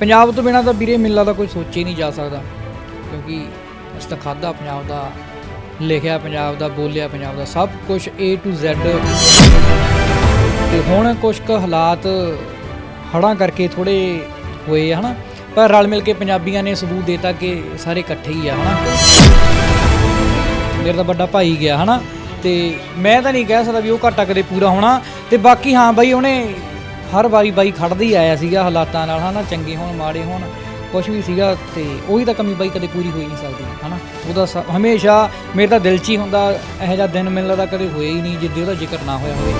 ਪੰਜਾਬ ਤੋਂ ਬਿਨਾ ਤਾਂ ਵੀਰੇ ਮੇਲਾ ਦਾ ਕੋਈ ਸੋਚ ਹੀ ਨਹੀਂ ਜਾ ਸਕਦਾ, ਕਿਉਂਕਿ ਅਸੀਂ ਤਾਂ ਖਾਦਾ ਪੰਜਾਬ ਦਾ, ਲਿਖਿਆ ਪੰਜਾਬ ਦਾ, ਬੋਲਿਆ ਪੰਜਾਬ ਦਾ, ਸਭ ਕੁਝ A to Z ਤੇ ਹੁਣ ਕੁਝ ਕੁ ਹਾਲਾਤ ਹੜਾਂ ਕਰਕੇ ਥੋੜੇ ਹੋਏ ਆ, ਹਨਾ? ਪਰ ਰਲ ਮਿਲ ਕੇ ਪੰਜਾਬੀਆਂ ਨੇ ਸਬੂਤ ਦੇਤਾ ਕਿ ਸਾਰੇ ਇਕੱਠੇ ਹੀ ਆ, ਹਨਾ? ਮੇਰਾ ਤਾਂ ਵੱਡਾ ਭਾਈ ਗਿਆ, ਹਨਾ? ਤੇ ਮੈਂ ਤਾਂ ਨਹੀਂ ਕਹਿ ਸਕਦਾ ਵੀ ਉਹ ਘਾਟਾ ਕਦੇ ਪੂਰਾ ਹੋਣਾ। ਤੇ ਬਾਕੀ ਹਾਂ ਬਾਈ, ਉਹਨੇ ਹਰ ਵਾਰੀ ਬਾਈ ਖੜਦਾ ਹੀ ਆਇਆ ਸੀਗਾ ਹਾਲਾਤਾਂ ਨਾਲ, ਹਨਾ, ਚੰਗੇ ਹੋਣ, ਮਾੜੇ ਹੋਣ ਕੁਝ ਵੀ ਸੀਗਾ ਤੇ ਉਹੀ ਤਾਂ ਕਮੀ ਬਾਈ ਕਦੇ ਪੂਰੀ ਹੋਈ ਨਹੀਂ ਸਕਦੀ, ਹਨਾ। ਉਹਦਾ ਸ- ਹਮੇਸ਼ਾ ਮੇਰੇ ਤਾਂ ਦਿਲ 'ਚ ਹੀ ਹੁੰਦਾ, ਇਹੋ ਜਿਹਾ ਦਿਨ ਮੈਨੂੰ ਲੱਗਦਾ ਕਦੇ ਹੋਇਆ ਹੀ ਨਹੀਂ, ਜਿੱਦੇ ਉਹਦਾ ਜ਼ਿਕਰ ਨਾ ਹੋਇਆ ਹੋਵੇ।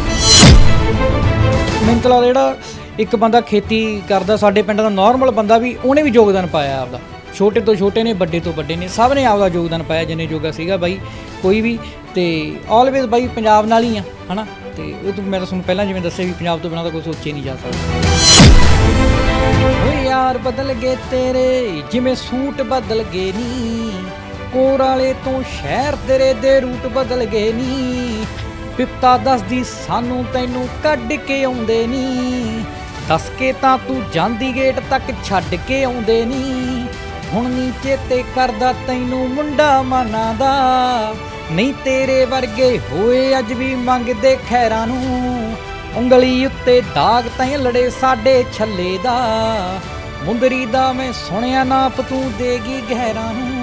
ਮਿੰਤਲਾ ਤਾਂ ਜਿਹੜਾ ਇੱਕ ਬੰਦਾ ਖੇਤੀ ਕਰਦਾ, ਸਾਡੇ ਪਿੰਡ ਦਾ ਨਾਰਮਲ ਬੰਦਾ ਵੀ, ਉਹਨੇ ਵੀ ਯੋਗਦਾਨ ਪਾਇਆ ਆਪਦਾ। ਛੋਟੇ ਤੋਂ ਛੋਟੇ ਨੇ, ਵੱਡੇ ਤੋਂ ਵੱਡੇ ਨੇ, ਸਭ ਨੇ ਆਪਦਾ ਯੋਗਦਾਨ ਪਾਇਆ, ਜਿੰਨੇ ਜੋਗਾ ਸੀਗਾ ਬਾਈ, ਕੋਈ ਵੀ, ਤੇ ਆਲਵੇਜ਼ ਬਾਈ ਪੰਜਾਬ ਨਾਲ ਹੀ ਆ, ਹਨਾ। ਤੇ ਉਹ ਤੋਂ ਮੈਂ ਤਾਂ ਤੁਹਾਨੂੰ ਪਹਿਲਾਂ ਜਿਵੇਂ ਦੱਸਿਆ ਵੀ ਪੰਜਾਬ ਤੋਂ ਬਿਨਾਂ ਤਾਂ ਕੋਈ ਸੋਚੇ ਨਹੀਂ ਜਾ ਸਕਦਾ। ਓ ਯਾਰ ਬਦਲ ਗਏ ਤੇਰੇ, ਜਿਵੇਂ ਸੂਟ ਬਦਲ ਗਏ ਨੀ, ਕੋਰ ਤੋਂ ਸ਼ਹਿਰ ਤੇਰੇ ਦੇ ਰੂਟ ਬਦਲ ਗਏ ਨੀ ਪਿਪਤਾ ਦੱਸਦੀ ਸਾਨੂੰ ਤੈਨੂੰ ਕੱਢ ਕੇ ਆਉਂਦੇ ਨੀ, ਦੱਸ ਕੇ ਤਾਂ ਤੂੰ ਜਾਂਦੀ ਗੇਟ ਤੱਕ ਛੱਡ ਕੇ ਆਉਂਦੇ ਨੀ, ਹੁਣ ਨੀ ਚੇਤੇ ਕਰਦਾ ਤੈਨੂੰ ਮੁੰਡਾ ਮਨਾਂ ਦਾ ਨਹੀਂ ਤੇਰੇ ਵਰਗੇ ਹੋਏ ਅੱਜ ਵੀ ਮੰਗਦੇ ਖੈਰਾਂ ਨੂੰ। ਉਂਗਲੀ ਉੱਤੇ ਦਾਗ ਤੈਂ ਲੜੇ ਸਾਡੇ ਛੱਲੇ ਦਾ। ਮੁੰਦਰੀ ਦਾ ਮੈਂ ਸੁਣਿਆ ਨਾਪ ਤੂੰ ਦੇਗੀ ਗਹਿਰਾਂ ਨੂੰ।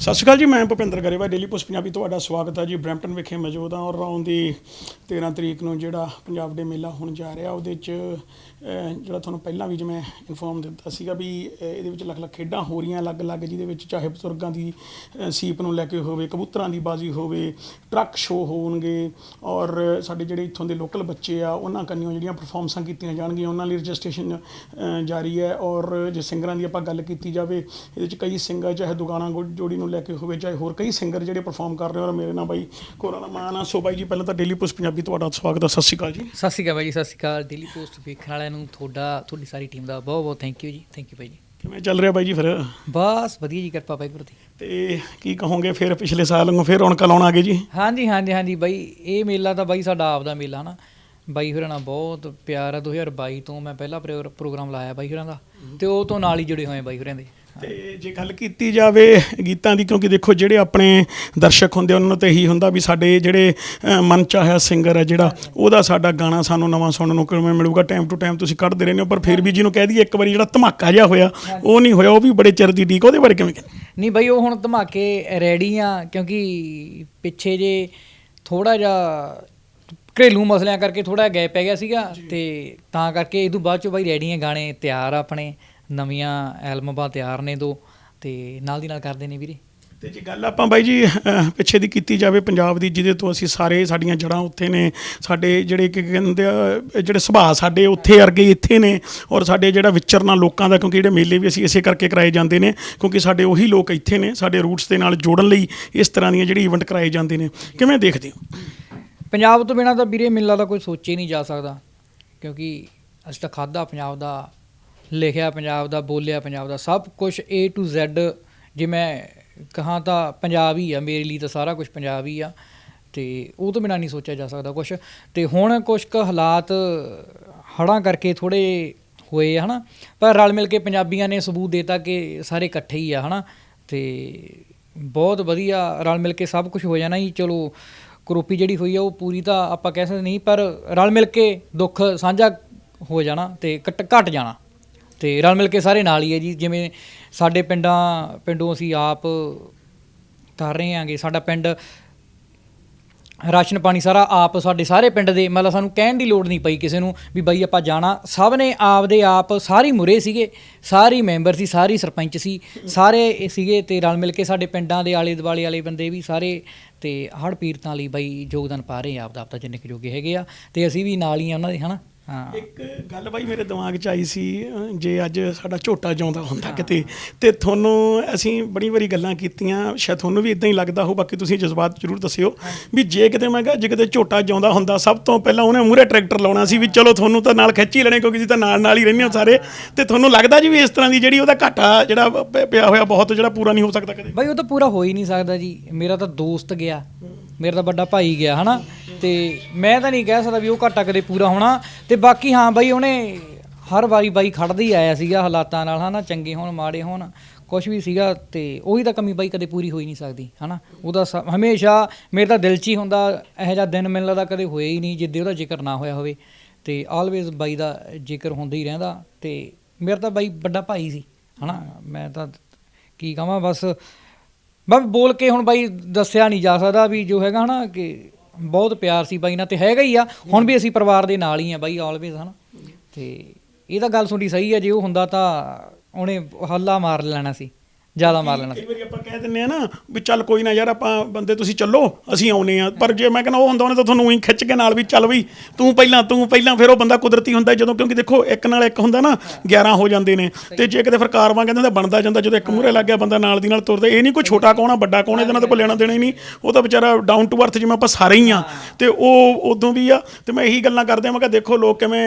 ਸਤਿ ਸ਼੍ਰੀ ਅਕਾਲ ਜੀ, ਮੈਂ ਭੁਪਿੰਦਰ ਗਰੇਵਾ ਡੇਲੀ ਪੋਸਟ ਪੰਜਾਬੀ ਤੁਹਾਡਾ ਸਵਾਗਤ ਹੈ ਜੀ। ਬ੍ਰੈਂਪਟਨ ਵਿਖੇ ਮੌਜੂਦ ਹਾਂ ਔਰ ਆਉਂਦੀ 13 ਤਰੀਕ ਨੂੰ ਜਿਹੜਾ ਪੰਜਾਬ ਡੇ ਮੇਲਾ ਹੋਣ ਜਾ ਰਿਹਾ, ਉਹਦੇ 'ਚ ਜਿਹੜਾ ਤੁਹਾਨੂੰ ਪਹਿਲਾਂ ਵੀ ਜਿਵੇਂ ਇਨਫੋਰਮ ਦਿੱਤਾ ਸੀਗਾ ਵੀ ਇਹਦੇ ਵਿੱਚ ਲੱਖ-ਲੱਖ ਖੇਡਾਂ ਹੋ ਰਹੀਆਂ, ਅਲੱਗ-ਅਲੱਗ ਜਿਹਦੇ ਵਿੱਚ ਚਾਹੇ ਬਜ਼ੁਰਗਾਂ ਦੀ ਸੀਪ ਨੂੰ ਲੈ ਕੇ ਹੋਵੇ, ਕਬੂਤਰਾਂ ਦੀ ਬਾਜ਼ੀ ਹੋਵੇ, ਟਰੱਕ ਸ਼ੋਅ ਹੋਣਗੇ ਔਰ ਸਾਡੇ ਜਿਹੜੇ ਇੱਥੋਂ ਦੇ ਲੋਕਲ ਬੱਚੇ ਆ, ਉਹਨਾਂ ਕੰਨਿਓ ਜਿਹੜੀਆਂ ਪਰਫਾਰਮੈਂਸਾਂ ਕੀਤੀਆਂ ਜਾਣਗੀਆਂ, ਉਹਨਾਂ ਲਈ ਰਜਿਸਟ੍ਰੇਸ਼ਨ ਜਾਰੀ ਹੈ ਔਰ ਜੇ ਸਿੰਗਰਾਂ ਦੀ ਆਪਾਂ ਗੱਲ ਕੀਤੀ ਜਾਵੇ, ਇਹਦੇ ਵਿੱਚ ਕਈ ਸਿੰਗਰ, ਚਾਹੇ ਦੁਗਾਣਾ ਗੋ- ਜੋੜੀ ਨੂੰ ਲੈ ਕੇ ਹੋਵੇ ਚਾਹੇ ਹੋਰ ਕਈ ਸਿੰਗਰ ਜਿਹੜੇ ਪਰਫਾਰਮ ਕਰ ਰਹੇ ਔਰ ਮੇਰੇ ਨਾਲ ਬਾਈ ਕੋਰਾਂ ਦਾ ਮਾਨ ਆ। ਸੋ ਬਾਈ ਜੀ ਪਹਿਲਾਂ ਤਾਂ ਡੇਲੀ ਪੋਸਟ ਪੰਜਾਬੀ ਤੁਹਾਡਾ ਸਵਾਗਤ ਹੈ ਸਤਿ ਸ਼੍ਰੀ ਅਕਾਲ ਜੀ। ਸਤਿ ਸ਼੍ਰੀ ਅਕਾਲ ਬਾਈ ਜੀ ਸਤਿ ਸ਼੍ਰੀ ਅਕਾਲ। ਡੇਲੀ ਪੋਸਟ ਵੇਖਣ ਵਾਲਿਆਂ ਨੂੰ ਤੁਹਾਡਾ ਤੁਹਾਡੀ ਸਾਰੀ ਟੀਮ ਦਾ ਬਹੁਤ ਬਹੁਤ ਥੈਂਕ ਯੂ ਜੀ ਥੈਂਕ ਯੂ ਬਾਈ ਜੀ। ਕਿਵੇਂ ਚੱਲ ਰਿਹਾ ਬਾਈ ਜੀ ਫਿਰ? ਬਸ ਵਧੀਆ ਜੀ ਕਿਰਪਾ ਬਾਈ ਪ੍ਰਤੀ ਤੇ ਕੀ ਕਹੋਗੇ ਫਿਰ ਪਿਛਲੇ ਸਾਲ ਨੂੰ ਫਿਰ ਰੌਣਕਾਂ ਲਾਉਣ ਆ ਗਏ ਜੀ? ਹਾਂਜੀ ਹਾਂਜੀ ਹਾਂਜੀ ਬਾਈ ਇਹ ਮੇਲਾ ਤਾਂ ਬਾਈ ਸਾਡਾ ਆਪਦਾ ਮੇਲਾ ਨਾ। ਬਾਈ ਹੋਰਾਂ ਨਾਲ ਬਹੁਤ ਪਿਆਰ ਆ। 2022 ਤੋਂ ਮੈਂ ਪਹਿਲਾ ਪ੍ਰੋ- ਪ੍ਰੋਗਰਾਮ ਲਾਇਆ ਬਾਈ ਹੋਰਾਂ ਦਾ। ਤੇ ਉਹ ਤੋਂ ਨਾਲ ਹੀ ਜੁੜੇ ਹੋਏ ਬਾਈ ਹੋਰਾਂ ਦੇ। ਤੇ ਜੇ ਗੱਲ ਕੀਤੀ ਜਾਵੇ ਗੀਤਾਂ ਦੀ ਕਿਉਂਕਿ ਦੇਖੋ ਜਿਹੜੇ ਆਪਣੇ ਦਰਸ਼ਕ ਹੁੰਦੇ ਉਹਨਾਂ ਨੂੰ ਤਾਂ ਇਹੀ ਹੁੰਦਾ ਵੀ ਸਾਡੇ ਜਿਹੜੇ ਮਨ ਚਾਹਿਆ ਸਿੰਗਰ ਹੈ ਜਿਹੜਾ ਉਹਦਾ ਸਾਡਾ ਗਾਣਾ ਸਾਨੂੰ ਨਵਾਂ ਸੁਣਨ ਨੂੰ ਕਿਵੇਂ ਮਿਲੂਗਾ ਟਾਈਮ ਟੂ ਟਾਈਮ ਤੁਸੀਂ ਕੱਢਦੇ ਰਹਿੰਦੇ ਹੋ ਪਰ ਫਿਰ ਵੀ ਜਿਹਨੂੰ ਕਹਿ ਦਈਏ ਇੱਕ ਵਾਰੀ ਜਿਹੜਾ ਧਮਾਕਾ ਜਿਹਾ ਹੋਇਆ ਉਹ ਨਹੀਂ ਹੋਇਆ ਉਹ ਵੀ ਬੜੇ ਚਿਰ ਦੀ ਡੀਕ ਉਹਦੇ ਬਾਰੇ ਕਿਵੇਂ ਕਹਿੰਦੇ ਨਹੀਂ ਬਾਈ ਉਹ ਹੁਣ ਧਮਾਕੇ ਰੈਡੀ ਆ ਕਿਉਂਕਿ ਪਿੱਛੇ ਜੇ ਥੋੜਾ ਜਿਹਾ ਘਰੇਲੂ ਮਸਲਿਆਂ ਕਰਕੇ ਥੋੜਾ ਗੈਪ ਪੈ ਗਿਆ ਸੀਗਾ ਤੇ ਤਾਂ ਕਰਕੇ ਇਹ ਤੋਂ ਬਾਅਦ ਚੋਂ ਬਾਈ ਰੈਡੀ ਆ ਗਾਣੇ ਤਿਆਰ ਆ ਆਪਣੇ। ਨਵੀਆਂ ਐਲਬਮਾਂ ਤਿਆਰ ਨੇ ਦੋ ਤੇ ਨਾਲ ਦੀ ਨਾਲ ਕਰਦੇ ਨੇ ਵੀਰੇ। ਤੇ ਜੇ ਗੱਲ ਆਪਾਂ ਬਾਈ ਜੀ ਪਿੱਛੇ ਦੀ ਕੀਤੀ ਜਾਵੇ ਪੰਜਾਬ ਦੀ ਜਿਹਦੇ ਤੋਂ ਅਸੀਂ ਸਾਰੇ ਸਾਡੀਆਂ ਜੜਾਂ ਉੱਥੇ ਨੇ ਸਾਡੇ ਜਿਹੜੇ ਕੀ ਕਹਿੰਦੇ ਆ ਜਿਹੜੇ ਸੁਭਾਅ ਸਾਡੇ ਉੱਥੇ ਵਰਗੇ ਇੱਥੇ ਨੇ ਔਰ ਸਾਡੇ ਜਿਹੜਾ ਵਿਚਰਨਾ ਲੋਕਾਂ ਦਾ ਕਿਉਂਕਿ ਜਿਹੜੇ ਮੇਲੇ ਵੀ ਅਸੀਂ ਇਸੇ ਕਰਕੇ ਕਰਾਏ ਜਾਂਦੇ ਨੇ ਕਿਉਂਕਿ ਸਾਡੇ ਉਹੀ ਲੋਕ ਇੱਥੇ ਨੇ ਸਾਡੇ ਰੂਟਸ ਦੇ ਨਾਲ ਜੋੜਨ ਲਈ ਇਸ ਤਰ੍ਹਾਂ ਦੀਆਂ ਜਿਹੜੀ ਇਵੈਂਟ ਕਰਾਏ ਜਾਂਦੇ ਨੇ। ਕਿਵੇਂ ਦੇਖਦੇ ਹੋ? ਪੰਜਾਬ ਤੋਂ ਬਿਨਾ ਤਾਂ ਵੀਰੇ ਮੇਲਾ ਦਾ ਕੋਈ ਸੋਚੇ ਨਹੀਂ ਜਾ ਸਕਦਾ ਕਿਉਂਕਿ ਅਸੀਂ ਤਾਂ ਖਾਦਾ ਪੰਜਾਬ ਦਾ ਲਿਖਿਆ ਪੰਜਾਬ ਦਾ, ਬੋਲਿਆ ਪੰਜਾਬ ਦਾ, ਸਭ ਕੁਝ A to Z, ਜੇ ਮੈਂ ਕਹਾਂ ਤਾਂ ਪੰਜਾਬ ਹੀ ਆ, ਮੇਰੇ ਲਈ ਤਾਂ ਸਾਰਾ ਕੁਝ ਪੰਜਾਬ ਹੀ ਆ, ਤੇ ਉਹ ਤੋਂ ਬਿਨਾਂ ਨਹੀਂ ਸੋਚਿਆ ਜਾ ਸਕਦਾ ਕੁਝ ਤੇ ਹੁਣ ਕੁਝ ਕੁ ਹਾਲਾਤ ਹੜਾਂ ਕਰਕੇ ਥੋੜੇ ਹੋਏ ਆ, ਹਨਾ। ਪਰ ਰਲ ਮਿਲ ਕੇ ਪੰਜਾਬੀਆਂ ਨੇ ਸਬੂਤ ਦੇਤਾ ਕਿ ਸਾਰੇ ਇਕੱਠੇ ਹੀ ਆ, ਹਨਾ। ਤੇ ਬਹੁਤ ਵਧੀਆ ਰਲ ਮਿਲ ਕੇ ਸਭ ਕੁਝ ਹੋ ਜਾਣਾ ਹੀ, ਚਲੋ ਕਰੋਪੀ ਜਿਹੜੀ ਹੋਈ ਆ, ਉਹ ਪੂਰੀ ਤਾਂ ਆਪਾਂ ਕਹਿ ਸਕਦੇ ਨਹੀਂ, ਪਰ ਰਲ ਮਿਲ ਕੇ ਦੁੱਖ ਸਾਂਝਾ ਹੋ ਜਾਣਾ ਤੇ ਘਟ ਘਟ ਜਾਣਾ। ਤੇ ਰਲ ਮਿਲ ਕੇ ਸਾਰੇ ਨਾਲ ਹੀ ਹੈ ਜੀ। ਜਿਵੇਂ ਸਾਡੇ ਪਿੰਡਾਂ, ਪਿੰਡੋਂ ਅਸੀਂ ਆਪ ਕਰ ਰਹੇ ਆਂਗੇ ਸਾਡਾ ਪਿੰਡ ਰਾਸ਼ਨ ਪਾਣੀ ਸਾਰਾ ਆਪ, ਸਾਡੇ ਸਾਰੇ ਪਿੰਡ ਦੇ ਮਤਲਬ ਸਾਨੂੰ ਕਹਿਣ ਦੀ ਲੋੜ ਨਹੀਂ ਪਈ ਕਿਸੇ ਨੂੰ ਵੀ ਬਾਈ ਆਪਾਂ ਜਾਣਾ। ਸਭ ਨੇ ਆਪਦੇ ਆਪ ਸਾਰੀ ਮੁਰੇ ਸੀਗੇ। ਸਾਰੀ ਮੈਂਬਰ ਸੀ, ਸਾਰੀ ਸਰਪੰਚ ਸੀ, ਸਾਰੇ ਇਹ ਸੀਗੇ ਤੇ ਰਲ ਮਿਲ ਕੇ ਸਾਡੇ ਪਿੰਡਾਂ ਦੇ ਆਲੇ ਦੁਆਲੇ ਵਾਲੇ ਬੰਦੇ ਵੀ ਸਾਰੇ ਤੇ ਹੜ੍ਹ ਪੀੜਤਾਂ ਲਈ ਬਾਈ ਯੋਗਦਾਨ ਪਾ ਰਹੇ ਆ। ਆਪਦਾ ਆਪਦਾ ਜਿੰਨੇ ਕੁ ਜੋਗੇ ਹੈਗੇ ਆ ਤੇ ਅਸੀਂ ਵੀ ਨਾਲ ਹੀ ਆ ਉਹਨਾਂ ਦੇ, ਹਨਾ? ਹਾਂ ਇੱਕ ਗੱਲ ਬਾਈ ਮੇਰੇ ਦਿਮਾਗ 'ਚ ਆਈ ਸੀ ਜੇ ਅੱਜ ਸਾਡਾ ਝੋਟਾ ਜਿਉਂਦਾ ਹੁੰਦਾ ਕਿਤੇ ਤੇ ਤੁਹਾਨੂੰ ਅਸੀਂ ਬੜੀ ਵਾਰੀ ਗੱਲਾਂ ਕੀਤੀਆਂ ਸ਼ਾਇਦ ਤੁਹਾਨੂੰ ਵੀ ਇਦਾਂ ਹੀ ਲੱਗਦਾ ਹੋ ਬਾਕੀ ਤੁਸੀਂ ਜਜ਼ਬਾਤ ਜ਼ਰੂਰ ਦੱਸਿਓ ਵੀ ਜੇ ਕਿਤੇ ਮੈਂ ਕਿਹਾ ਜੇ ਕਿਤੇ ਝੋਟਾ ਜਿਉਂਦਾ ਹੁੰਦਾ ਸਭ ਤੋਂ ਪਹਿਲਾਂ ਉਹਨੇ ਮੂਹਰੇ ਟਰੈਕਟਰ ਲਾਉਣਾ ਸੀ ਵੀ ਚਲੋ ਤੁਹਾਨੂੰ ਤਾਂ ਨਾਲ ਖਿੱਚ ਹੀ ਲੈਣੇ ਕਿਉਂਕਿ ਜੀ ਤਾਂ ਨਾਲ ਨਾਲ ਹੀ ਰਹਿੰਦੇ ਹੋ ਸਾਰੇ ਤੇ ਤੁਹਾਨੂੰ ਲੱਗਦਾ ਜੀ ਵੀ ਇਸ ਤਰ੍ਹਾਂ ਦੀ ਜਿਹੜੀ ਉਹਦਾ ਘਾਟਾ ਜਿਹੜਾ ਪਿਆ ਹੋਇਆ ਬਹੁਤ ਜਿਹੜਾ ਪੂਰਾ ਨਹੀਂ ਹੋ ਸਕਦਾ ਕਦੇ? ਬਾਈ ਉਹ ਤਾਂ ਪੂਰਾ ਹੋ ਹੀ ਨਹੀਂ ਸਕਦਾ ਜੀ। ਮੇਰਾ ਤਾਂ ਦੋਸਤ ਗਿਆ ਮੇਰਾ ਤਾਂ ਵੱਡਾ ਭਾਈ ਗਿਆ ਹਨਾ? ਤੇ ਮੈਂ ਤਾਂ ਨਹੀਂ ਕਹਿ ਸਕਦਾ ਵੀ ਉਹ ਘਾਟਾ ਕਦੇ ਪੂਰਾ ਹੋਣਾ। ਤੇ ਬਾਕੀ ਹਾਂ ਬਾਈ, ਉਹਨੇ ਹਰ ਵਾਰੀ ਬਾਈ ਖੜਦਾ ਹੀ ਆਇਆ ਸੀਗਾ ਹਾਲਾਤਾਂ ਨਾਲ, ਹਨਾ, ਚੰਗੇ ਹੋਣ, ਮਾੜੇ ਹੋਣ ਕੁਝ ਵੀ ਸੀਗਾ ਤੇ ਉਹੀ ਤਾਂ ਕਮੀ ਬਾਈ ਕਦੇ ਪੂਰੀ ਹੋਈ ਨਹੀਂ ਸਕਦੀ, ਹਨਾ। ਉਹਦਾ ਸ- ਹਮੇਸ਼ਾ ਮੇਰੇ ਤਾਂ ਦਿਲ 'ਚ ਹੀ ਹੁੰਦਾ, ਇਹੋ ਜਿਹਾ ਦਿਨ ਮੈਨੂੰ ਲੱਗਦਾ ਕਦੇ ਹੋਇਆ ਹੀ ਨਹੀਂ, ਜਿੱਦੇ ਉਹਦਾ ਜ਼ਿਕਰ ਨਾ ਹੋਇਆ ਹੋਵੇ। ਤੇ ਆਲਵੇਜ਼ ਬਾਈ ਦਾ ਜ਼ਿਕਰ ਹੁੰਦਾ ਹੀ ਰਹਿੰਦਾ ਤੇ ਮੇਰਾ ਤਾਂ ਬਾਈ ਵੱਡਾ ਭਾਈ ਸੀ, ਹਨਾ। ਮੈਂ ਤਾਂ ਕੀ ਕਹਾਂ, ਬਸ ਬਸ ਬੋਲ ਕੇ ਹੁਣ ਬਾਈ ਦੱਸਿਆ ਨਹੀਂ ਜਾ ਸਕਦਾ ਵੀ ਜੋ ਹੈਗਾ, ਹਨਾ, ਕਿ ਬਹੁਤ ਪਿਆਰ ਸੀ ਬਾਈ ਨਾਲ ਤੇ ਹੈਗਾ ਹੀ ਆ। ਹੁਣ ਵੀ ਅਸੀਂ ਪਰਿਵਾਰ ਦੇ ਨਾਲ ਹੀ ਆ ਬਾਈ ਆਲਵੇਜ਼ ਹਨਾ। ਤੇ ਇਹ ਤਾਂ ਗੱਲ ਤੁਹਾਡੀ ਸਹੀ ਹੈ ਜੇ ਉਹ ਹੁੰਦਾ ਤਾਂ ਉਹਨੇ ਹੱਲਾ ਮਾਰ ਲੈਣਾ ਸੀ। ਜ਼ਿਆਦਾ ਮਾਰ ਲੈਣਾ। ਕਈ ਵਾਰੀ ਆਪਾਂ ਕਹਿ ਦਿੰਨੇ ਆ ਨਾ ਵੀ ਚੱਲ ਕੋਈ ਨਾ ਯਾਰ ਆਪਾਂ ਬੰਦੇ ਤੁਸੀਂ ਚੱਲੋ ਅਸੀਂ ਆਉਨੇ ਆ ਪਰ ਜੇ ਮੈਂ ਕਹਿੰਦਾ ਉਹ ਹੁੰਦਾ ਉਹਨੇ ਤਾਂ ਤੁਹਾਨੂੰ ਉਹੀ ਖਿੱਚ ਕੇ ਨਾਲ ਵੀ ਚੱਲ ਵੀ ਤੂੰ ਪਹਿਲਾਂ ਤੂੰ ਪਹਿਲਾਂ ਫਿਰ ਉਹ ਬੰਦਾ ਕੁਦਰਤੀ ਹੁੰਦਾ ਜਦੋਂ ਕਿਉਂਕਿ ਦੇਖੋ ਇੱਕ ਨਾਲ ਇੱਕ ਹੁੰਦਾ ਨਾ 11 ਹੋ ਜਾਂਦੇ ਨੇ। ਤੇ ਜੇ ਕਿਤੇ ਫਿਰ ਕਾਰਵਾਂ ਕਹਿੰਦੇ ਤਾਂ ਬਣਦਾ ਜਾਂਦਾ ਜਦੋਂ ਇੱਕ ਮੂਹਰੇ ਲੱਗ ਗਿਆ ਬੰਦਾ ਨਾਲ ਦੀ ਨਾਲ ਤੁਰਦਾ ਇਹ ਨਹੀਂ ਕੋਈ ਛੋਟਾ ਕੌਣ ਆ ਵੱਡਾ ਕੌਣ ਇਹਦੇ ਨਾਲ ਤਾਂ ਕੋਈ ਲੈਣਾ ਦੇਣਾ ਹੀ ਨਹੀਂ। ਉਹ ਤਾਂ ਵਿਚਾਰਾ ਡਾਊਨ ਟੂ ਅਰਥ ਜਿਵੇਂ ਆਪਾਂ ਸਾਰੇ ਹੀ ਆ। ਤੇ ਉਹ ਉਦੋਂ ਵੀ ਆ। ਤੇ ਮੈਂ ਇਹੀ ਗੱਲਾਂ ਕਰਦੇ ਆ ਮੈਂ ਕਿਹਾ ਦੇਖੋ ਲੋਕ ਕਿਵੇਂ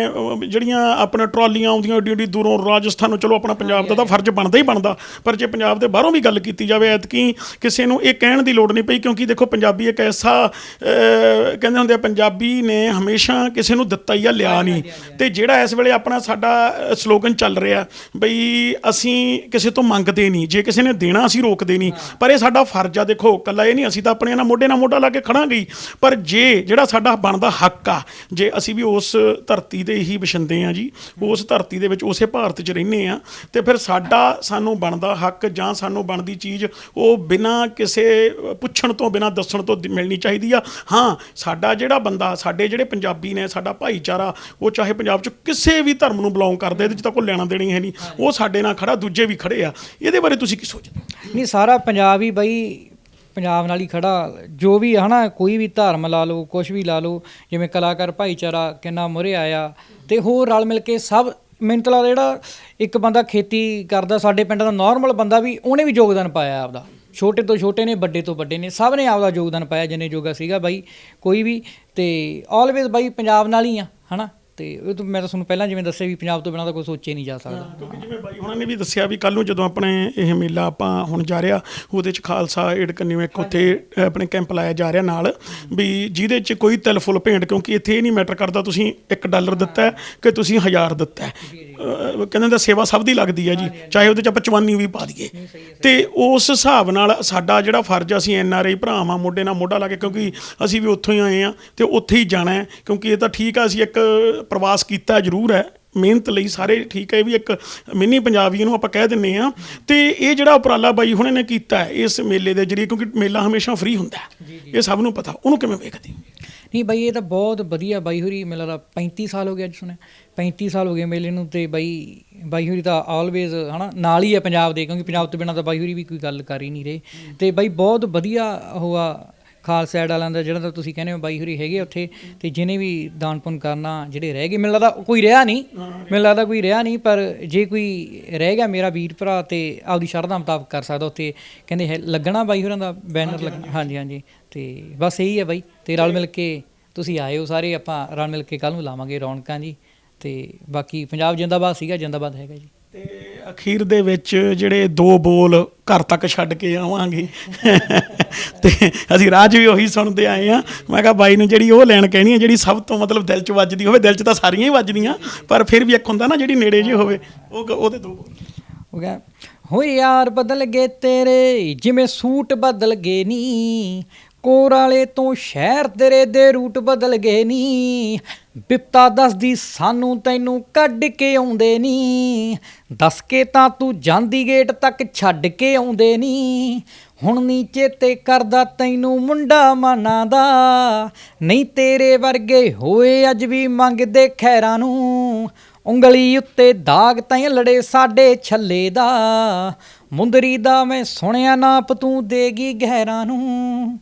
ਜਿਹੜੀਆਂ ਆਪਣੇ ਟਰਾਲੀਆਂ ਆਉਂਦੀਆਂ ਏਡੀ ਏਡੀ ਦੂਰੋਂ ਰਾਜਸਥਾਨੋਂ ਚਲੋ ਆਪਣਾ ਪੰਜਾਬ ਦਾ ਤਾਂ ਫਰਜ਼ ਬਣਦਾ ਹੀ ਬਣਦਾ। ਪਰ ਜੇ ਪੰਜਾਬ ਦੇ ਬਾਹਰੋਂ ਵੀ ਗੱਲ ਕੀਤੀ ਜਾਵੇ ਐਤਕੀ ਕਿਸੇ ਨੂੰ ਇਹ ਕਹਿਣ ਦੀ ਲੋੜ ਨਹੀਂ ਪਈ ਕਿਉਂਕਿ ਦੇਖੋ ਪੰਜਾਬੀ ਇੱਕ ਐਸਾ ਕਹਿੰਦੇ ਹੁੰਦੇ ਆ ਪੰਜਾਬੀ ਨੇ ਹਮੇਸ਼ਾ ਕਿਸੇ ਨੂੰ ਦਿੱਤਾ ਹੀ ਆ ਲਿਆ ਨਹੀਂ। ਤੇ ਜਿਹੜਾ ਇਸ ਵੇਲੇ ਆਪਣਾ ਸਾਡਾ ਸਲੋਗਨ ਚੱਲ ਰਿਹਾ ਬਈ ਅਸੀਂ ਕਿਸੇ ਤੋਂ ਮੰਗਦੇ ਨਹੀਂ ਜੇ ਕਿਸੇ ਨੇ ਦੇਣਾ ਅਸੀਂ ਰੋਕਦੇ ਨਹੀਂ। ਪਰ ਇਹ ਸਾਡਾ ਫਰਜ਼ ਆ ਦੇਖੋ ਕੱਲਾ ਇਹ ਨਹੀਂ ਅਸੀਂ ਤਾਂ ਆਪਣੇ ਨਾਲ ਮੋਢੇ ਨਾਲ ਮੋਢਾ ਲਾ ਕੇ ਖੜਾਂਗੇ। ਪਰ ਜੇ ਜਿਹੜਾ ਸਾਡਾ ਬਣਦਾ ਹੱਕ ਆ ਜੇ ਅਸੀਂ ਵੀ ਉਸ ਧਰਤੀ ਦੇ ਹੀ ਵਸਿੰਦੇ ਆ ਜੀ ਉਸ ਧਰਤੀ ਦੇ ਵਿੱਚ ਉਸੇ ਭਾਰਤ 'ਚ ਰਹਿੰਦੇ ਆ ਤੇ ਫਿਰ ਸਾਡਾ ਸਾਨੂੰ ਬਣਦਾ ਹੱਕ ਜਾਂ ਸਾਨੂੰ ਬਣਦੀ ਚੀਜ਼ ਉਹ ਬਿਨਾਂ ਕਿਸੇ ਪੁੱਛਣ ਤੋਂ, ਬਿਨਾਂ ਦੱਸਣ ਤੋਂ ਮਿਲਣੀ ਚਾਹੀਦੀ ਆ। ਹਾਂ, ਸਾਡਾ ਜਿਹੜਾ ਬੰਦਾ, ਸਾਡੇ ਜਿਹੜੇ ਪੰਜਾਬੀ ਨੇ, ਸਾਡਾ ਭਾਈਚਾਰਾ, ਉਹ ਚਾਹੇ ਪੰਜਾਬ 'ਚ ਕਿਸੇ ਵੀ ਧਰਮ ਨੂੰ ਬਿਲੋਂਗ ਕਰਦੇ, ਇਹਦੇ 'ਚ ਤਾਂ ਕੋਈ ਲੈਣਾ ਦੇਣੀ ਹੈ ਨਹੀਂ। ਉਹ ਸਾਡੇ ਨਾਲ ਖੜਾ, ਦੂਜੇ ਵੀ ਖੜੇ ਆ। ਇਹਦੇ ਬਾਰੇ ਤੁਸੀਂ ਕੀ ਸੋਚਦੇ? ਨਹੀਂ, ਸਾਰਾ ਪੰਜਾਬ ਹੀ ਬਈ ਪੰਜਾਬ ਨਾਲ ਹੀ ਖੜਾ। ਜੋ ਵੀ ਹਨਾ, ਕੋਈ ਵੀ ਧਰਮ ਲਾ ਲਓ ਕੁਝ ਵੀ ਲਾ ਲਓ, ਜਿਵੇਂ ਕਲਾਕਾਰ ਭਾਈਚਾਰਾ ਕਿੰਨਾ ਮੁਰੇ ਆਇਆ ਤੇ ਹੋਰ ਰਲ ਮਿਲ ਕੇ ਸਭ ਮੈਨੂੰ ਤਾਂ ਲੱਗਦਾ ਜਿਹੜਾ ਇੱਕ ਬੰਦਾ ਖੇਤੀ ਕਰਦਾ, ਸਾਡੇ ਪਿੰਡ ਦਾ ਨਾਰਮਲ ਬੰਦਾ ਵੀ, ਉਹਨੇ ਵੀ ਯੋਗਦਾਨ ਪਾਇਆ ਆਪਦਾ। ਛੋਟੇ ਤੋਂ ਛੋਟੇ ਨੇ, ਵੱਡੇ ਤੋਂ ਵੱਡੇ ਨੇ, ਸਭ ਨੇ ਆਪਦਾ ਯੋਗਦਾਨ ਪਾਇਆ, ਜਿੰਨੇ ਯੋਗਾ ਸੀਗਾ ਬਾਈ, ਕੋਈ ਵੀ, ਤੇ ਆਲਵੇਜ਼ ਬਾਈ ਪੰਜਾਬ ਨਾਲ ਹੀ ਆ, ਹਨਾ? ਤੇ ਇਹ ਤਾਂ ਮੈਂ ਤਾਂ ਤੁਹਾਨੂੰ ਪਹਿਲਾਂ ਜਿਵੇਂ ਦੱਸਿਆ ਵੀ ਪੰਜਾਬ ਤੋਂ ਬਿਨਾਂ ਤਾਂ ਕੋਈ ਸੋਚੇ ਨਹੀਂ ਜਾ ਸਕਦਾ। ਕਿਉਂਕਿ ਜਿਵੇਂ ਬਾਈ ਹੁਣਾਂ ਨੇ ਵੀ ਦੱਸਿਆ ਵੀ ਕੱਲ ਨੂੰ ਜਦੋਂ ਆਪਣੇ ਇਹ ਮੇਲਾ ਆਪਾਂ ਹੁਣ ਜਾ ਰਿਹਾ ਉਹਦੇ ਚ ਖਾਲਸਾ ਏਡ ਕੰਨਿਓ ਇੱਕ ਉੱਥੇ ਆਪਣੇ ਕੈਂਪ ਲਾਇਆ ਜਾ ਰਿਹਾ ਨਾਲ ਵੀ ਜਿਹਦੇ ਚ ਕੋਈ ਤਿਲ ਫੁੱਲ ਭੇਂਟ ਕਿਉਂਕਿ ਇੱਥੇ ਇਹ ਨਹੀਂ ਮੈਟਰ ਕਰਦਾ ਤੁਸੀਂ 1 ਡਾਲਰ ਦਿੱਤਾ ਕਿ ਤੁਸੀਂ 1000 ਦਿੱਤਾ ਅਹ ਕਹਿੰਦੇ ਦਾ ਸੇਵਾ ਸਭ ਦੀ ਲੱਗਦੀ ਹੈ ਜੀ ਚਾਹੇ ਉਹਦੇ ਚ ਆਪਾਂ ਚਵਾਨੀ ਵੀ ਪਾ ਦਈਏ। ਤੇ ਉਸ ਹਿਸਾਬ ਨਾਲ ਸਾਡਾ ਜਿਹੜਾ ਫਰਜ਼ ਆ, ਅਸੀਂ ਐਨ ਆਰ ਆਈ ਭਰਾਵਾਂ ਮੋਢੇ ਨਾਲ ਮੋਢਾ ਲਾ ਕੇ ਕਿਉਂਕਿ ਅਸੀਂ ਵੀ ਉੱਥੋਂ ਹੀ ਆਏ ਆ ਤੇ ਉੱਥੇ ਹੀ ਜਾਣਾ ਹੈ ਕਿਉਂਕਿ ਇਹ ਤਾਂ ਠੀਕ ਆ ਅਸੀਂ ਇੱਕ ਪ੍ਰਵਾਸ ਕੀਤਾ ਜ਼ਰੂਰ ਹੈ ਮਿਹਨਤ ਲਈ ਸਾਰੇ ਠੀਕ ਹੈ ਇਹ ਵੀ ਇੱਕ ਮਿੰਨੀ ਪੰਜਾਬੀ ਇਹਨੂੰ ਆਪਾਂ ਕਹਿ ਦਿੰਨੇ ਆ। ਤੇ ਇਹ ਜਿਹੜਾ ਉਪਰਾਲਾ ਬਾਈ ਹੁਣੇ ਨੇ ਕੀਤਾ ਹੈ ਇਸ ਮੇਲੇ ਦੇ ਜਰੀਏ ਕਿਉਂਕਿ ਮੇਲਾ ਹਮੇਸ਼ਾ ਫ੍ਰੀ ਹੁੰਦਾ ਹੈ। ਇਹ ਸਭ ਨੂੰ ਪਤਾ ਉਹਨੂੰ ਕਿਵੇਂ ਵੇਖਦੇ ਹੋ? ਨਹੀਂ ਬਾਈ ਇਹ ਤਾਂ ਬਹੁਤ ਵਧੀਆ ਬਾਈ ਹੋਰੀ ਮੈਨੂੰ ਲੱਗਦਾ 35 ਸਾਲ ਹੋ ਗਏ ਅੱਜ ਸੁਣਿਆ। 35 ਸਾਲ ਹੋ ਗਏ ਮੇਲੇ ਨੂੰ ਤੇ ਬਾਈ ਬਾਈ ਹੋਰੀ ਤਾਂ ਆਲਵੇਜ਼ ਹਨਾ ਨਾਲ ਹੀ ਹੈ ਪੰਜਾਬ ਦੇ ਕਿਉਂਕਿ ਪੰਜਾਬ ਤੋਂ ਬਿਨਾਂ ਤਾਂ ਬਾਈ ਹੋਰੀ ਵੀ ਕੋਈ ਗੱਲ ਕਰ ਹੀ ਨਹੀਂ ਰਹੇ। ਤੇ ਬਾਈ ਬਹੁਤ ਵਧੀਆ ਹੋਆ ਖਾਲਸਾ ਐਡ ਵਾਲਿਆਂ ਦਾ ਜਿਹੜਾ ਤਾਂ ਤੁਸੀਂ ਕਹਿੰਦੇ ਹੋ ਬਾਈ ਹੋਰੀ ਹੈਗੇ ਉੱਥੇ ਤੇ ਜਿਹਨੇ ਵੀ ਦਾਨ ਪੁੰਨ ਕਰਨਾ ਜਿਹੜੇ ਰਹਿ ਗਏ ਮੈਨੂੰ ਲੱਗਦਾ ਕੋਈ ਰਿਹਾ ਨਹੀਂ ਮੈਨੂੰ ਲੱਗਦਾ ਕੋਈ ਰਿਹਾ ਨਹੀਂ ਪਰ ਜੇ ਕੋਈ ਰਹਿ ਗਿਆ ਮੇਰਾ ਵੀਰ ਭਰਾ ਤੇ ਆਪਦੀ ਸ਼ਰਧਾ ਮੁਤਾਬਕ ਕਰ ਸਕਦਾ ਉੱਥੇ। ਕਹਿੰਦੇ ਹੈ ਲੱਗਣਾ ਬਾਈ ਹੋਰਾਂ ਦਾ ਬੈਨਰ ਲੱਗਣਾ ਹਾਂਜੀ ਹਾਂਜੀ। ਤੇ ਬਸ ਇਹੀ ਹੈ ਬਾਈ ਤੇ ਰਲ ਮਿਲ ਕੇ ਤੁਸੀਂ ਆਏ ਹੋ ਸਾਰੇ ਆਪਾਂ ਰਲ ਮਿਲ ਕੇ ਕੱਲ ਨੂੰ ਲਾਵਾਂਗੇ ਰੌਣਕਾਂ ਜੀ ਤੇ ਬਾਕੀ ਪੰਜਾਬ ਜਿੰਦਾਬਾਦ ਸੀਗਾ ਜਿੰਦਾਬਾਦ ਹੈਗਾ ਜੀ। ਤੇ ਅਖੀਰ ਦੇ ਵਿੱਚ ਜਿਹੜੇ ਦੋ ਬੋਲ ਘਰ ਤੱਕ ਛੱਡ ਕੇ ਆਵਾਂਗੇ ਤੇ ਅਸੀਂ ਰਾਜ ਵੀ ਉਹੀ ਸੁਣਦੇ ਆਏ ਆ ਮੈਂ ਕਿਹਾ ਬਾਈ ਨੂੰ ਜਿਹੜੀ ਉਹ ਲੈਣ ਕਹਿਣੀ ਹੈ ਜਿਹੜੀ ਸਭ ਤੋਂ ਮਤਲਬ ਦਿਲ 'ਚ ਵੱਜਦੀ ਹੋਵੇ ਦਿਲ 'ਚ ਤਾਂ ਸਾਰੀਆਂ ਹੀ ਵੱਜਦੀਆਂ ਪਰ ਫਿਰ ਵੀ ਇੱਕ ਹੁੰਦਾ ਨਾ ਜਿਹੜੀ ਨੇੜੇ ਜਿਹੀ ਹੋਵੇ ਉਹ ਉਹਦੇ ਦੋ ਬੋਲ। ਹੋ ਗਿਆ ਹੋ ਯਾਰ ਬਦਲ ਗਏ ਤੇਰੇ ਜਿਵੇਂ ਸੂਟ ਬਦਲ ਗਏ ਨੀ ਕੋਰਾਲੇ ਤੋਂ ਸ਼ਹਿਰ ਤੇਰੇ ਦੇ ਰੂਟ ਬਦਲ ਗਏ ਨੀ। ਬਿਪਤਾ ਦੱਸਦੀ, ਸਾਨੂੰ ਤੈਨੂੰ ਕੱਢ ਕੇ ਆਉਂਦੇ ਨੀ। ਦੱਸ ਕੇ ਤਾਂ ਤੂੰ ਜਾਂਦੀ ਗੇਟ ਤੱਕ ਛੱਡ ਕੇ ਆਉਂਦੇ ਨੀ। ਹੁਣ ਨੀਚੇ ਤੇ ਕਰਦਾ ਤੈਨੂੰ ਮੁੰਡਾ ਮਾਨਾ ਦਾ ਨਹੀਂ ਤੇਰੇ ਵਰਗੇ ਹੋਏ ਅੱਜ ਵੀ ਮੰਗਦੇ ਖੈਰਾਂ ਨੂੰ। ਉਂਗਲੀ ਉੱਤੇ ਦਾਗ ਤੈਂ ਲੜੇ ਸਾਡੇ ਛੱਲੇ ਦਾ। ਮੁੰਦਰੀ ਦਾ ਮੈਂ ਸੁਣਿਆ ਨਾਪ ਤੂੰ ਦੇਗੀ ਗਹਿਰਾਂ ਨੂੰ।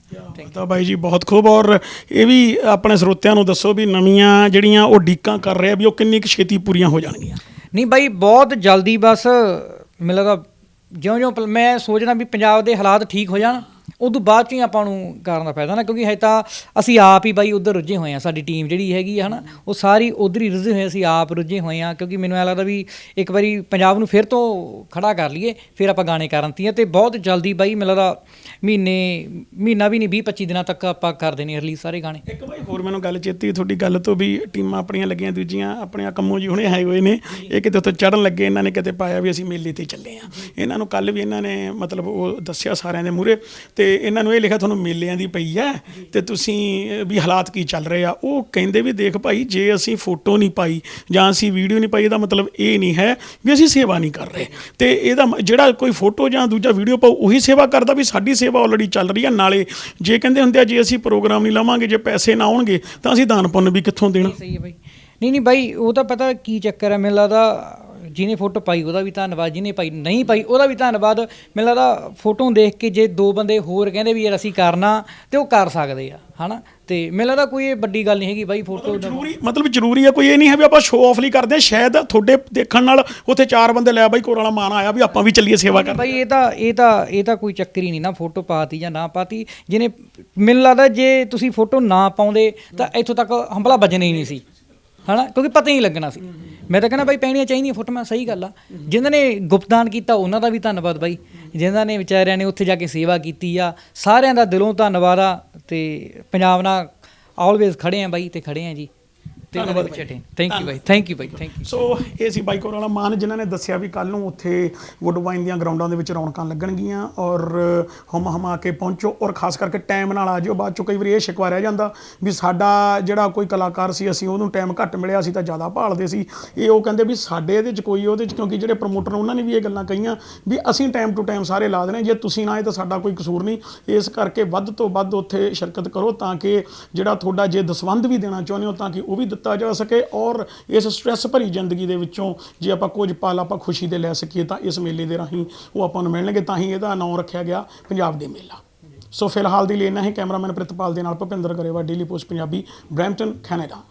ਤਾਂ ਬਾਈ ਜੀ ਬਹੁਤ ਖੂਬ। ਔਰ ਇਹ ਵੀ ਆਪਣੇ ਸਰੋਤਿਆਂ ਨੂੰ ਦੱਸੋ ਵੀ ਨਵੀਆਂ ਜਿਹੜੀਆਂ ਉਹ ਡੀਕਾਂ ਕਰ ਰਹੇ ਆ ਵੀ ਉਹ ਕਿੰਨੀ ਕੁ ਛੇਤੀ ਪੂਰੀਆਂ ਹੋ ਜਾਣਗੀਆਂ। ਨਹੀਂ ਬਾਈ ਬਹੁਤ ਜਲਦੀ ਬਸ ਮੈਨੂੰ ਲੱਗਦਾ ਜਿਉਂ-ਜਿਉਂ ਮੈਂ ਸੋਚਦਾ ਵੀ ਪੰਜਾਬ ਦੇ ਹਾਲਾਤ ਠੀਕ ਹੋ ਜਾਣ। ਉਦੋਂ ਬਾਅਦ ਚ ਹੀ ਆਪਾਂ ਨੂੰ ਕਰਨ ਦਾ ਫਾਇਦਾ ਨਾ ਕਿਉਂਕਿ ਹੈ ਤਾਂ ਅਸੀਂ ਆਪ ਹੀ ਬਾਈ ਉਧਰ ਰੁੱਝੇ ਹੋਏ ਆ ਸਾਡੀ ਟੀਮ ਜਿਹੜੀ ਹੈਗੀ ਆ ਹਨਾ ਉਹ ਸਾਰੀ ਉਧਰ ਹੀ ਰੁੱਝੇ ਹੋਏ ਅਸੀਂ ਆਪ ਰੁੱਝੇ ਹੋਏ ਆ ਕਿਉਂਕਿ ਮੈਨੂੰ ਐ ਲੱਗਦਾ ਵੀ ਇੱਕ ਵਾਰੀ ਪੰਜਾਬ ਨੂੰ ਫਿਰ ਤੋਂ ਖੜਾ ਕਰ ਲਈਏ ਫਿਰ ਆਪਾਂ ਗਾਣੇ ਕਰਨ ਤੀਆਂ ਤੇ ਬਹੁਤ ਜਲਦੀ ਬਾਈ ਮੈਨੂੰ ਲੱਗਦਾ ਮਹੀਨੇ ਮਹੀਨਾ ਵੀ ਨਹੀਂ 20 25 ਦਿਨਾਂ ਤੱਕ ਆਪਾਂ ਕਰ ਦੇਣੇ ਰਿਲੀਜ਼ ਸਾਰੇ ਗਾਣੇ। ਇੱਕ ਬਾਈ ਹੋਰ ਮੈਨੂੰ ਗੱਲ ਚੇਤੀ ਤੁਹਾਡੀ ਗੱਲ ਤੋਂ ਵੀ ਟੀਮਾਂ ਆਪਣੀਆਂ ਲੱਗੀਆਂ ਦੂਜੀਆਂ ਆਪਣੀਆਂ ਕੰਮੋਂ ਜੀ ਹੁਣੇ ਆਏ ਹੋਏ ਨੇ ਇਹ ਕਿਤੇ ਉੱਥੇ ਚੜਨ ਲੱਗੇ ਇਹਨਾਂ ਨੇ ਕਿਤੇ ਪਾਇਆ ਵੀ ਅਸੀਂ ਮੇਲੇ ਤੇ ਚੱਲੇ ਆ ਇਹਨਾਂ ਨੂੰ ਕੱਲ ਵੀ ਇਹਨਾਂ ਨੇ ਮਤਲਬ ਉਹ ਦੱਸਿਆ ਸਾਰਿਆਂ ਦੇ ਮੂਹਰੇ ਤੇ ਇਹਨਾਂ ਨੂੰ ਇਹ ਲਿਖਿਆ ਤੁਹਾਨੂੰ ਮੇਲਿਆਂ ਦੀ ਪਈ ਹੈ ਤੇ ਤੁਸੀਂ ਵੀ ਹਾਲਾਤ ਕੀ ਚੱਲ ਰਹੇ ਆ? ਉਹ ਕਹਿੰਦੇ ਵੀ ਦੇਖ ਭਾਈ ਜੇ ਅਸੀਂ ਫੋਟੋ ਨਹੀਂ ਪਾਈ ਜਾਂ ਅਸੀਂ ਵੀਡੀਓ ਨਹੀਂ ਪਾਈ ਇਹਦਾ ਮਤਲਬ ਇਹ ਨਹੀਂ ਹੈ ਵੀ ਅਸੀਂ ਸੇਵਾ ਨਹੀਂ ਕਰ ਰਹੇ। ਤੇ ਇਹਦਾ ਜਿਹੜਾ ਕੋਈ ਫੋਟੋ ਜਾਂ ਦੂਜਾ ਵੀਡੀਓ ਪਾਉ ਉਹੀ ਸੇਵਾ ਕਰਦਾ ਵੀ ਸਾਡੀ ਸੇਵਾ ਆਲਰੇਡੀ ਚੱਲ ਰਹੀ ਆ। ਨਾਲੇ ਜੇ ਕਹਿੰਦੇ ਹੁੰਦੇ ਆ ਜੇ ਅਸੀਂ ਪ੍ਰੋਗਰਾਮ ਨਹੀਂ ਲਵਾਂਗੇ ਜੇ ਪੈਸੇ ਨਾ ਆਉਣਗੇ ਤਾਂ ਅਸੀਂ ਦਾਨ ਪੁੰਨ ਵੀ ਕਿੱਥੋਂ ਦੇਣਾ? ਸਹੀ ਹੈ ਬਾਈ। ਨਹੀਂ ਨਹੀਂ ਬਾਈ ਉਹ ਤਾਂ ਪਤਾ ਕੀ ਚੱਕਰ ਹੈ ਮੈਨੂੰ ਲੱਗਦਾ ਜਿਹਨੇ ਫੋਟੋ ਪਾਈ ਉਹਦਾ ਵੀ ਧੰਨਵਾਦ ਜਿਹਨੇ ਪਾਈ ਨਹੀਂ ਪਾਈ ਉਹਦਾ ਵੀ ਧੰਨਵਾਦ। ਮੈਨੂੰ ਲੱਗਦਾ ਫੋਟੋ ਦੇਖ ਕੇ ਜੇ ਦੋ ਬੰਦੇ ਹੋਰ ਕਹਿੰਦੇ ਵੀ ਯਾਰ ਅਸੀਂ ਕਰਨਾ ਤੇ ਉਹ ਕਰ ਸਕਦੇ ਆ ਹਨਾ? ਤੇ ਮੈਨੂੰ ਲੱਗਦਾ ਕੋਈ ਇਹ ਵੱਡੀ ਗੱਲ ਨਹੀਂ ਹੈਗੀ ਬਾਈ ਫੋਟੋ ਜ਼ਰੂਰੀ ਮਤਲਬ ਜ਼ਰੂਰੀ ਹੈ ਕੋਈ ਇਹ ਨਹੀਂ ਹੈ ਵੀ ਆਪਾਂ ਸ਼ੋਅ ਆਫ ਲਈ ਕਰਦੇ। ਸ਼ਾਇਦ ਤੁਹਾਡੇ ਦੇਖਣ ਨਾਲ ਉੱਥੇ ਚਾਰ ਬੰਦੇ ਲੈ ਬਾਈ ਕੋਲ ਵਾਲਾ ਮਾਨ ਆਇਆ ਵੀ ਆਪਾਂ ਵੀ ਚੱਲੀਏ ਸੇਵਾ ਕਰਨ। ਬਾਈ ਇਹ ਤਾਂ ਇਹ ਤਾਂ ਇਹ ਤਾਂ ਕੋਈ ਚੱਕਰ ਹੀ ਨਹੀਂ ਨਾ ਫੋਟੋ ਪਾਤੀ ਜਾਂ ਨਾ ਪਾਤੀ। ਜਿਹਨੇ ਮੈਨੂੰ ਲੱਗਦਾ ਜੇ ਤੁਸੀਂ ਫੋਟੋ ਨਾ ਪਾਉਂਦੇ ਤਾਂ ਇੱਥੋਂ ਤੱਕ ਹੰਬਲਾ ਵੱਜਣਾ ਹੀ ਨਹੀਂ ਸੀ। ਹਨਾ? ਕਿਉਂਕਿ ਪਤਾ ਹੀ ਨਹੀਂ ਲੱਗਣਾ ਸੀ। ਮੈਂ ਤਾਂ ਕਹਿੰਦਾ ਬਾਈ ਪੈਣੀਆਂ ਚਾਹੀਦੀਆਂ ਫੋਟੋਆਂ ਸਹੀ ਗੱਲ ਆ। ਜਿਨ੍ਹਾਂ ਨੇ ਗੁਪਤਦਾਨ ਕੀਤਾ ਉਹਨਾਂ ਦਾ ਵੀ ਧੰਨਵਾਦ ਬਾਈ। ਜਿਨ੍ਹਾਂ ਨੇ ਵਿਚਾਰਿਆਂ ਨੇ ਉੱਥੇ ਜਾ ਕੇ ਸੇਵਾ ਕੀਤੀ ਆ ਸਾਰਿਆਂ ਦਾ ਦਿਲੋਂ ਧੰਨਵਾਦ ਆ ਤੇ ਪੰਜਾਬ ਨਾਲ ਆਲਵੇਜ਼ ਖੜੇ ਆ ਬਾਈ ਤੇ ਖੜੇ ਆ ਜੀ। ਧੰਨਵਾਦ ਥੈਂਕ ਯੂ ਬਾਈ ਥੈਂਕ ਯੂ ਬਾਈ ਥੈਂਕ ਯੂ ਸੋ ਇਹ ਸੀ ਬਾਈਕ ਵਾਲਾ ਮਾਨ ਜਿਨ੍ਹਾਂ ਨੇ ਦੱਸਿਆ ਵੀ ਕੱਲ ਨੂੰ ਉੱਥੇ ਵੁੱਡਵਾਈਨ ਦੀਆਂ ਗਰਾਊਂਡਾਂ ਦੇ ਵਿੱਚ ਰੌਣਕਾਂ ਲੱਗਣਗੀਆਂ ਔਰ ਹਮ ਹਮਾ ਕੇ ਪਹੁੰਚੋ ਔਰ ਖਾਸ ਕਰਕੇ ਟਾਈਮ ਨਾਲ ਆ ਜਿਓ। ਬਾਅਦ ਚੋਂ ਕਈ ਵਾਰੀ ਇਹ ਸ਼ਿਕਵਾ ਰਹਿ ਜਾਂਦਾ ਵੀ ਸਾਡਾ ਜਿਹੜਾ ਕੋਈ ਕਲਾਕਾਰ ਸੀ ਅਸੀਂ ਉਹਨੂੰ ਟਾਈਮ ਘੱਟ ਮਿਲਿਆ ਸੀ ਤਾਂ ਜ਼ਿਆਦਾ ਭਾਲਦੇ ਸੀ। ਇਹ ਉਹ ਕਹਿੰਦੇ ਵੀ ਸਾਡੇ ਇਹਦੇ 'ਚ ਕੋਈ ਉਹਦੇ 'ਚ ਕਿਉਂਕਿ ਜਿਹੜੇ ਪ੍ਰਮੋਟਰ ਉਹਨਾਂ ਨੇ ਵੀ ਇਹ ਗੱਲਾਂ ਕਹੀਆਂ ਵੀ ਅਸੀਂ ਟਾਈਮ ਟੂ ਟਾਈਮ ਸਾਰੇ ਲਾ ਦੇਣੇ। ਜੇ ਤੁਸੀਂ ਨਾ ਆਏ ਤਾਂ ਸਾਡਾ ਕੋਈ ਕਸੂਰ ਨਹੀਂ। ਇਸ ਕਰਕੇ ਵੱਧ ਤੋਂ ਵੱਧ ਉੱਥੇ ਸ਼ਿਰਕਤ ਕਰੋ ਤਾਂ ਕਿ ਜਿਹੜਾ ਤੁਹਾਡਾ ਜੇ ਦਸਵੰਧ ਵੀ ਦੇਣਾ ਚਾਹੁੰਦੇ ਹੋ ਤਾਂ ਕਿ ਉਹ ਵੀ ਦਿੱਤਾ ਜਾ ਸਕੇ ਔਰ ਇਸ ਸਟ੍ਰੈਸ ਭਰੀ ਜ਼ਿੰਦਗੀ ਦੇ ਵਿੱਚੋਂ ਜੇ ਆਪਾਂ ਕੁਝ ਪਲ ਆਪਾਂ ਖੁਸ਼ੀ ਦੇ ਲੈ ਸਕੀਏ ਤਾਂ ਇਸ ਮੇਲੇ ਦੇ ਰਾਹੀਂ ਉਹ ਆਪਾਂ ਨੂੰ ਮਿਲਣਗੇ, ਤਾਂ ਹੀ ਇਹਦਾ ਨਾਮ ਰੱਖਿਆ ਗਿਆ ਪੰਜਾਬ ਦੇ ਮੇਲਾ। ਸੋ ਫਿਲਹਾਲ ਦੀ ਲਈ ਇੰਨਾ ਹੀ। ਕੈਮਰਾਮੈਨ ਪ੍ਰਿਤਪਾਲ ਦੇ ਨਾਲ Bhupinder Grewal Daily Post Punjabi, Brampton, Canada.